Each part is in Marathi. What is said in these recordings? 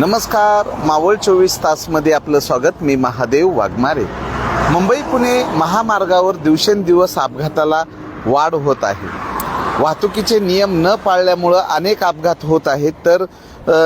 नमस्कार मावळ चोवीस तासमध्ये आपलं स्वागत. मी महादेव वाघमारे. मुंबई पुणे महामार्गावर दिवसेंदिवस अपघाताला वाढ होत आहे. वाहतुकीचे नियम न पाळल्यामुळं अनेक अपघात होत आहेत. तर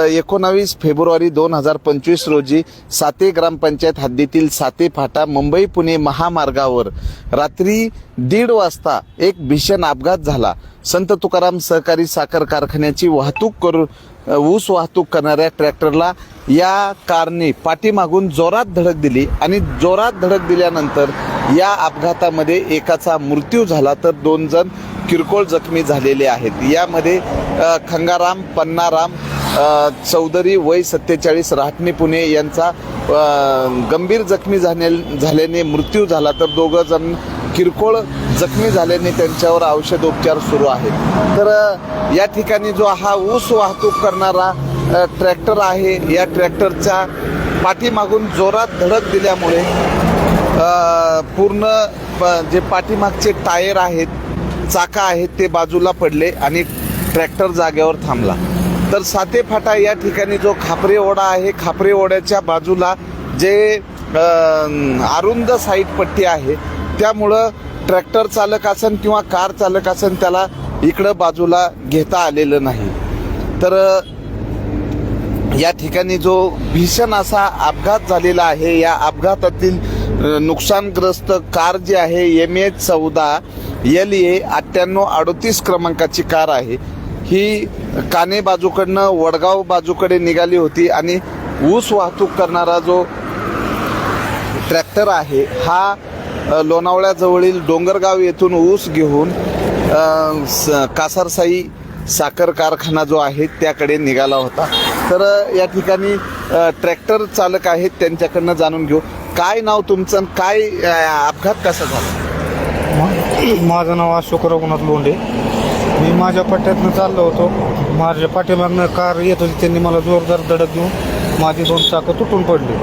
एकोणावीस फेब्रुवारी दोन हजार पंचवीस रोजी साते ग्रामपंचायत हद्दीतील साते फाटा मुंबई पुणे महामार्गावर रात्री दीड वाजता एक भीषण अपघात झाला. संत तुकाराम सहकारी साखर कारखान्याची वाहतूक करू ऊस वाहतूक करणाऱ्या ट्रॅक्टरला या कारने पाठीमागून जोरात धडक दिली आणि जोरात धडक दिल्यानंतर या अपघातामध्ये एकाचा मृत्यू झाला तर दोन जण किरकोळ जखमी झालेले आहेत. यामध्ये खंगाराम पन्नाराम चौधरी वय सत्तेचाळीस राहटणी पुणे यांचा गंभीर जखमी झाले झाल्याने मृत्यू झाला तर दोघं जण किरकोळ जखमी झाल्याने त्यांच्यावर औषधोपचार सुरू आहेत. तर या ठिकाणी जो हा ऊस वाहतूक करणारा ट्रॅक्टर आहे या ट्रॅक्टरच्या पाठीमागून जोरात धडक दिल्यामुळे पूर्ण प- जे पाठीमागचे टायर आहेत चाका आहेत ते बाजूला पडले आणि ट्रॅक्टर जागेवर थांबला. तर साते फाटा या ठिकाणी जो खापरे ओढा आहे खापरे ओढ्याच्या बाजूला जे अरुंद साईड पट्टी आहे त्यामुळं ट्रॅक्टर चालक असन किंवा कार चालक असन त्याला इकडं बाजूला घेता आलेलं नाही. तर या ठिकाणी जो भीषण असा अपघात झालेला आहे या अपघातातील नुकसानग्रस्त कार जी आहे एम एच चौदा एल ए अठ्ठ्याण्णव अडतीस क्रमांकाची कार आहे. ही काने बाजूकडनं वडगाव बाजूकडे निघाली होती आणि ऊस वाहतूक करणारा जो ट्रॅक्टर आहे हा लोणावळ्याजवळील डोंगरगाव येथून ऊस घेऊन स- कासारसाई साखर कारखाना जो आहे त्याकडे निघाला होता. तर या ठिकाणी ट्रॅक्टर चालक आहेत त्यांच्याकडनं जाणून घेऊ. काय नाव तुमचं काय अपघात कसा झाला? माझं नाव अशोक रघुनाथ लोंढे. मी माझ्या पट्ट्यातनं चाललो होतो. माझ्या पाठीमागनं कार येत होती त्यांनी मला जोरदार धडक देऊन माझी दोन चाकं तुटून पडली.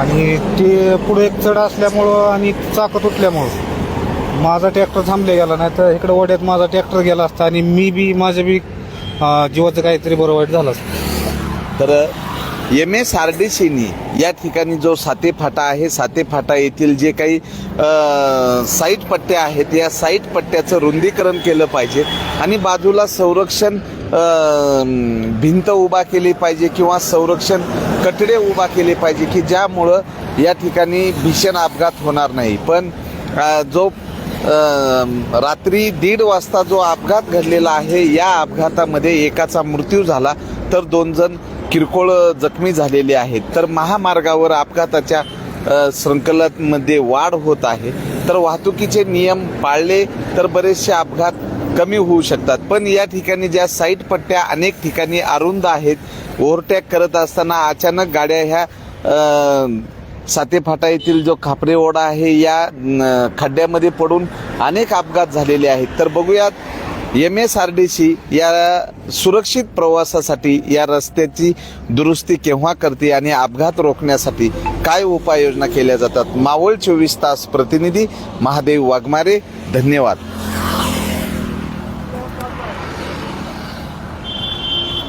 आणि ते पुढे एक चढ असल्यामुळं आणि चाकं तुटल्यामुळं माझा ट्रॅक्टर थांबले गेला नाही तर इकडे ओढ्यात माझा ट्रॅक्टर गेला असता आणि मी बी माझ्या बी जीवाचं काहीतरी बरं वाईट झालं असतं. तर एम एस आर डी सीनी या ठिकाणी जो साते फाटा आहे साते फाटा येथील जे काही साईट पट्ट्या आहेत या साईट पट्ट्याचं रुंदीकरण केलं पाहिजे आणि बाजूला संरक्षण भिंत उभा केली पाहिजे किंवा संरक्षण कठडे उभा केले पाहिजे की ज्यामुळं या ठिकाणी भीषण अपघात होणार नाही. पण जो रात्री दीड वाजता जो अपघात घडलेला आहे या अपघातामध्ये एकाचा मृत्यू झाला तर दोन जण किरकोळ जखमी झालेले आहेत. तर महामार्गावर अपघाताच्या अ, वाढ होत आहे. तर वाहतुकीचे नियम पाळले तर बरेचसे अपघात कमी होऊ शकतात. पण या ठिकाणी ज्या साईट पट्ट्या अनेक ठिकाणी अरुंद आहेत ओव्हरटॅक करत असताना अचानक गाड्या ह्या सातेफाटा येथील जो खापरे ओढा आहे या खड्ड्यामध्ये पडून अनेक अपघात झालेले आहेत. तर बघूयात M S R D C या सुरक्षित प्रवासासाठी या रस्त्याची दुरुस्ती केव्हा करते आणि अपघात रोखण्यासाठी काय उपाययोजना केल्या जातात? मावळ चोवीस तास प्रतिनिधी महादेव वाघमारे धन्यवाद.